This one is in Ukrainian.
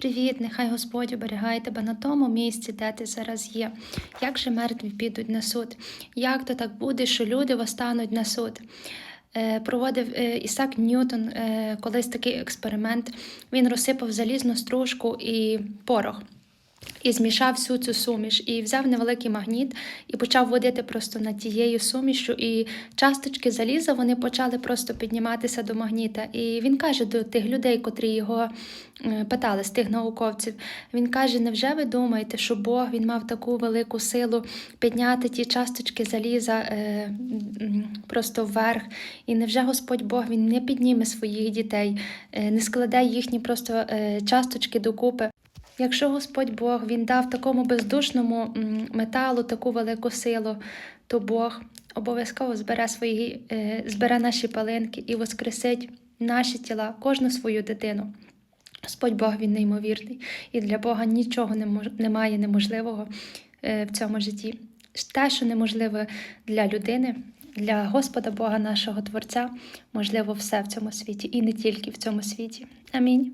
Привіт, нехай Господь оберігає тебе на тому місці, де ти зараз є. Як же мертві підуть на суд? Як то так буде, що люди востануть на суд? Е, Проводив е, Ісак Ньютон е, колись такий експеримент. Він розсипав залізну стружку і порох. І змішав всю цю суміш, і взяв невеликий магніт і почав водити просто над тією сумішю. І часточки заліза вони почали просто підніматися до магніта. І він каже до тих людей, котрі його е, питали, з тих науковців. Він каже: Невже ви думаєте, що Бог він мав таку велику силу підняти ті часточки заліза е, просто вверх? І невже Господь Бог він не підніме своїх дітей, е, не складе їхні просто е, часточки докупи? Якщо Господь Бог він дав такому бездушному металу таку велику силу, то Бог обов'язково збере свої, е, збере наші палинки і воскресить наші тіла, кожну свою дитину. Господь Бог він неймовірний, і для Бога нічого немає неможливого е, в цьому житті. Те, що неможливе для людини, для Господа Бога нашого Творця, можливо все в цьому світі, і не тільки в цьому світі. Амінь.